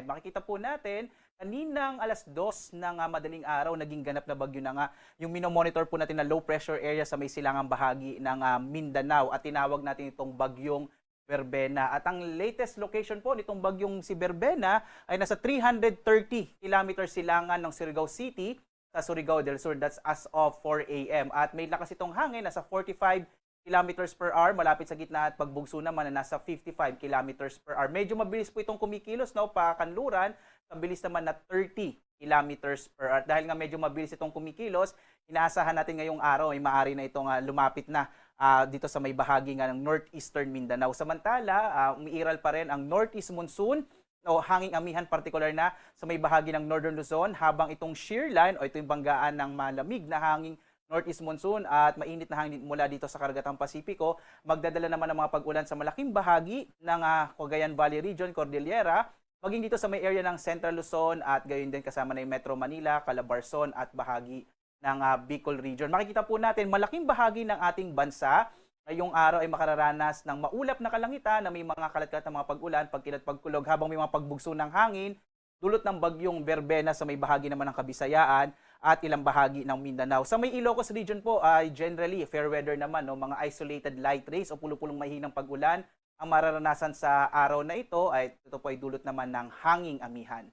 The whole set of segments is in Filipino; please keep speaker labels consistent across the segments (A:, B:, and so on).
A: Makikita po natin, kaninang alas 2 ng ah, madaling araw, naging ganap na bagyo na nga yung minomonitor po natin na low pressure area sa may silangang bahagi ng ah, Mindanao at tinawag natin itong bagyong Verbena. At ang latest location po nitong bagyong si Verbena ay nasa 330 kilometers silangan ng Surigao City sa Surigao del Sur. That's as of 4 a.m. At may lakas itong hangin, nasa 45 kilometers per hour, malapit sa gitna at pagbugso naman na nasa 55 kilometers per hour. Medyo mabilis po itong kumikilos, no, pakanluran, ang bilis naman na 30 kilometers per hour. Dahil nga medyo mabilis itong kumikilos, inaasahan natin ngayong araw ay maaari na itong ah, lumapit na ah, dito sa may bahagi nga ng northeastern Mindanao. Samantala, ah, umiiral pa rin ang northeast monsoon o hanging amihan partikular na sa may bahagi ng Northern Luzon habang itong shear line o ito yung banggaan ng malamig na hanging northeast monsoon at mainit na hangin mula dito sa Karagatang Pasipiko, magdadala naman ng mga pag-ulan sa malaking bahagi ng ah, Cagayan Valley Region, Cordillera, maging dito sa may area ng Central Luzon at gayon din kasama na yung Metro Manila, Calabarzon at bahagi ng ah, Bicol Region. Makikita po natin malaking bahagi ng ating bansa. Ngayong araw ay makararanas ng maulap na kalangitan na may mga kalat-kalat na mga pag-ulan, pagkilat pagkulog habang may mga pagbugso ng hangin, dulot ng bagyong Verbena sa may bahagi naman ng Kabisayaan at ilang bahagi ng Mindanao. Sa may Ilocos region po ay generally fair weather naman, no? mga isolated light rays o pulupulong mahinang pag-ulan. Ang mararanasan sa araw na ito ay ito po ay dulot naman ng hanging amihan.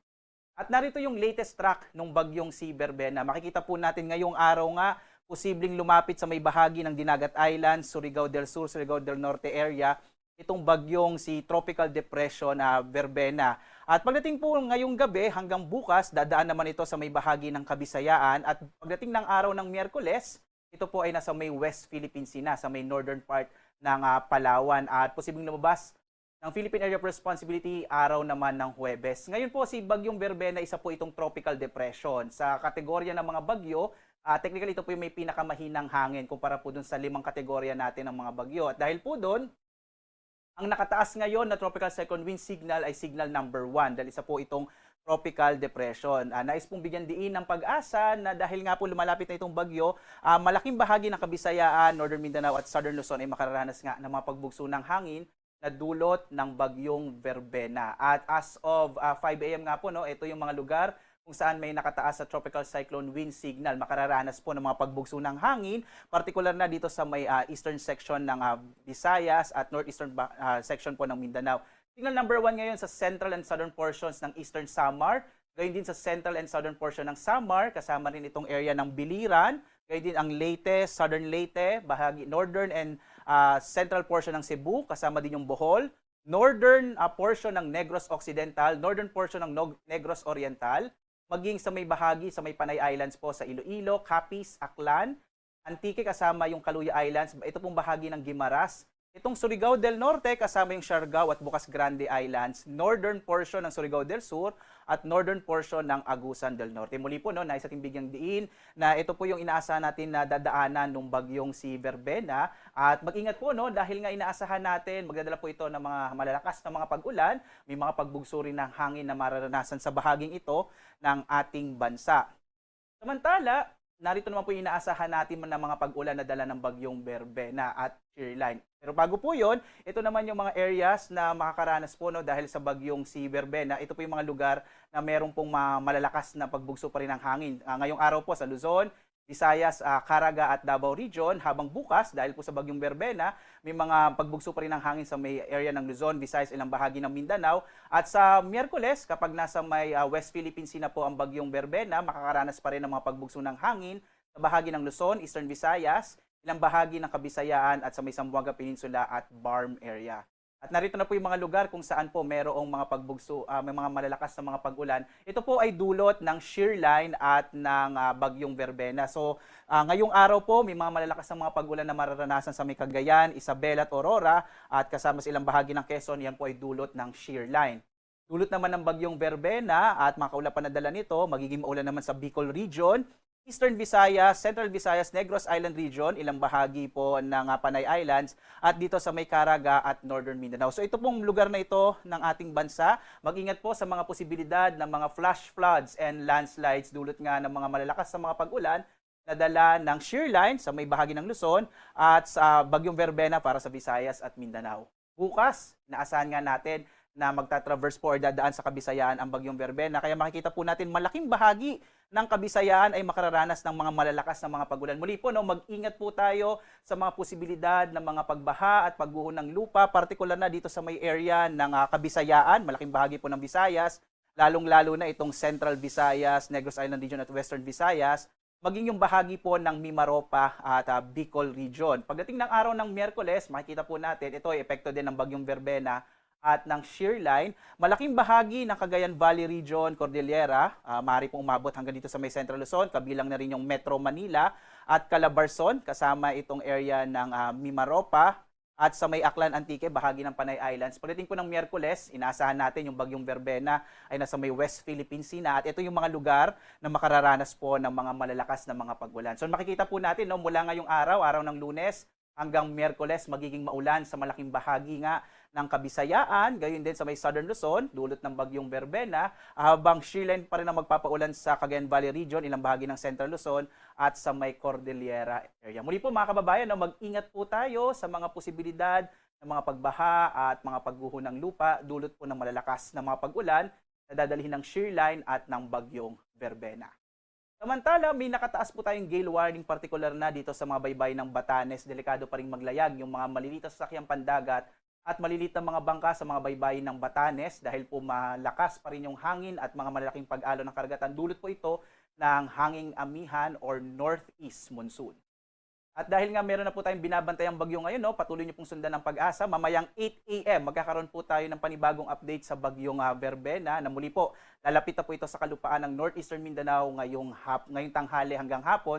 A: At narito yung latest track ng bagyong si Verbena. Makikita po natin ngayong araw nga posibleng lumapit sa may bahagi ng Dinagat Island, Surigao del Sur, Surigao del Norte area, itong bagyong si Tropical Depression na Verbena. At pagdating po ngayong gabi hanggang bukas, dadaan naman ito sa may bahagi ng Kabisayaan at pagdating ng araw ng Miyerkules, ito po ay nasa may West Philippine Sea na, sa may northern part ng ah, Palawan at posibleng lumabas ng Philippine Area of Responsibility araw naman ng Huwebes. Ngayon po si Bagyong Verbena isa po itong tropical depression. Sa kategorya ng mga bagyo, ah, technically ito po yung may pinakamahinang hangin kumpara po dun sa limang kategorya natin ng mga bagyo. At dahil po doon, ang nakataas ngayon na tropical second wind signal ay signal number 1 dahil isa po itong tropical depression. Ah, nais pong bigyan diin ng pag-asa na dahil nga po lumalapit na itong bagyo, ah, malaking bahagi ng Kabisayaan, Northern Mindanao at Southern Luzon ay makararanas nga ng mga pagbugso ng hangin na dulot ng bagyong Verbena. At as of ah, 5 a.m. nga po, no, ito yung mga lugar kung saan may nakataas sa tropical cyclone wind signal. Makararanas po ng mga pagbugso ng hangin, particular na dito sa may ah, eastern section ng ah, Visayas at northeastern ah, section po ng Mindanao. Signal number 1 ngayon sa central and southern portions ng eastern Samar, gayon din sa central and southern portion ng Samar, kasama rin itong area ng Biliran, gayon din ang Leyte, southern Leyte, bahagi northern and ah, central portion ng Cebu, kasama din yung Bohol, northern ah, portion ng Negros Occidental, northern portion ng Negros Oriental, maging sa may bahagi sa may Panay Islands po sa Iloilo, Capiz, Aklan, Antique kasama yung Kaluya Islands, ito pong bahagi ng Guimaras. Itong Surigao del Norte kasama yung Siargao at Bukas Grande Islands, northern portion ng Surigao del Sur at northern portion ng Agusan del Norte. Muli po no, nais ating bigyang diin na ito po yung inaasahan natin na dadaanan ng bagyong si Verbena at mag-ingat po no dahil nga inaasahan natin magdadala po ito ng mga malalakas na mga pag-ulan, may mga pagbugso rin ng hangin na mararanasan sa bahaging ito ng ating bansa. Samantala, narito naman po yung inaasahan natin na mga pag-ulan na dala ng bagyong Berbena at Shearline. Pero bago po yon, ito naman yung mga areas na makakaranas po no, dahil sa bagyong si Berbena. Ito po yung mga lugar na meron pong ma- malalakas na pagbugso pa rin ng hangin. Ah, ngayong araw po sa Luzon, Visayas, ah, Caraga at Davao Region habang bukas dahil po sa bagyong Berbena, may mga pagbugso pa rin ng hangin sa may area ng Luzon, Visayas, ilang bahagi ng Mindanao. At sa Miyerkules, kapag nasa may ah, West Philippine Sea na po ang bagyong Berbena, makakaranas pa rin ng mga pagbugso ng hangin sa bahagi ng Luzon, Eastern Visayas, ilang bahagi ng Kabisayaan at sa may Zamboanga Peninsula at Barm area. At narito na po yung mga lugar kung saan po merong mga pagbugso, ah, may mga malalakas na mga pag-ulan. Ito po ay dulot ng shear line at ng ah, bagyong Verbena. So, ah, ngayong araw po, may mga malalakas na mga pag-ulan na mararanasan sa may Cagayan, Isabela at Aurora at kasama sa ilang bahagi ng Quezon, yan po ay dulot ng shear line. Dulot naman ng bagyong Verbena at mga kaulapan na dala nito, magiging maulan naman sa Bicol Region, Eastern Visayas, Central Visayas, Negros Island Region, ilang bahagi po ng ah, Panay Islands, at dito sa may Caraga at Northern Mindanao. So ito pong lugar na ito ng ating bansa. Mag-ingat po sa mga posibilidad ng mga flash floods and landslides dulot nga ng mga malalakas na mga pag-ulan na dala ng shear line sa may bahagi ng Luzon at sa Bagyong Verbena para sa Visayas at Mindanao. Bukas, naasahan nga natin na magta-traverse po or dadaan sa Kabisayaan ang bagyong Verbena. Kaya makikita po natin malaking bahagi ng Kabisayaan ay makararanas ng mga malalakas na mga pagulan. Muli po, no, mag-ingat po tayo sa mga posibilidad ng mga pagbaha at pagguho ng lupa, partikular na dito sa may area ng ah, Kabisayaan, malaking bahagi po ng Visayas, lalong-lalo na itong Central Visayas, Negros Island Region at Western Visayas, maging yung bahagi po ng Mimaropa at ah, Bicol Region. Pagdating ng araw ng Miyerkules, makikita po natin, ito ay epekto din ng bagyong Verbena at ng shear line. Malaking bahagi ng Cagayan Valley Region, Cordillera, uh, maaari pong umabot hanggang dito sa may Central Luzon, kabilang na rin yung Metro Manila at Calabarzon, kasama itong area ng ah, Mimaropa, at sa may Aklan Antique, bahagi ng Panay Islands. Pagdating po ng Miyerkules, inaasahan natin yung bagyong Verbena ay nasa may West Philippine Sea na at ito yung mga lugar na makararanas po ng mga malalakas na mga pagulan. So makikita po natin no, mula ngayong araw, araw ng lunes, hanggang Miyerkules, magiging maulan sa malaking bahagi nga ng Kabisayaan, gayon din sa may Southern Luzon, dulot ng bagyong Verbena, habang shearline pa rin ang magpapaulan sa Cagayan Valley Region, ilang bahagi ng Central Luzon, at sa may Cordillera area. Muli po mga kababayan, mag-ingat po tayo sa mga posibilidad ng mga pagbaha at mga pagguho ng lupa, dulot po ng malalakas na mga pag-ulan na dadalhin ng shearline at ng bagyong Verbena. Samantala, may nakataas po tayong gale warning particular na dito sa mga baybay ng Batanes. Delikado pa rin maglayag yung mga maliliit na sasakyang pandagat at maliliit na mga bangka sa mga baybayin ng Batanes dahil po malakas pa rin yung hangin at mga malalaking pag-alo ng karagatan. Dulot po ito ng hanging amihan or northeast monsoon. At dahil nga meron na po tayong binabantayang bagyo ngayon, no, patuloy niyo pong sundan ng pag-asa. Mamayang 8 a.m. magkakaroon po tayo ng panibagong update sa bagyong uh, Verbena na muli po lalapit na po ito sa kalupaan ng Northeastern Mindanao ngayong, hap, ngayong tanghali hanggang hapon.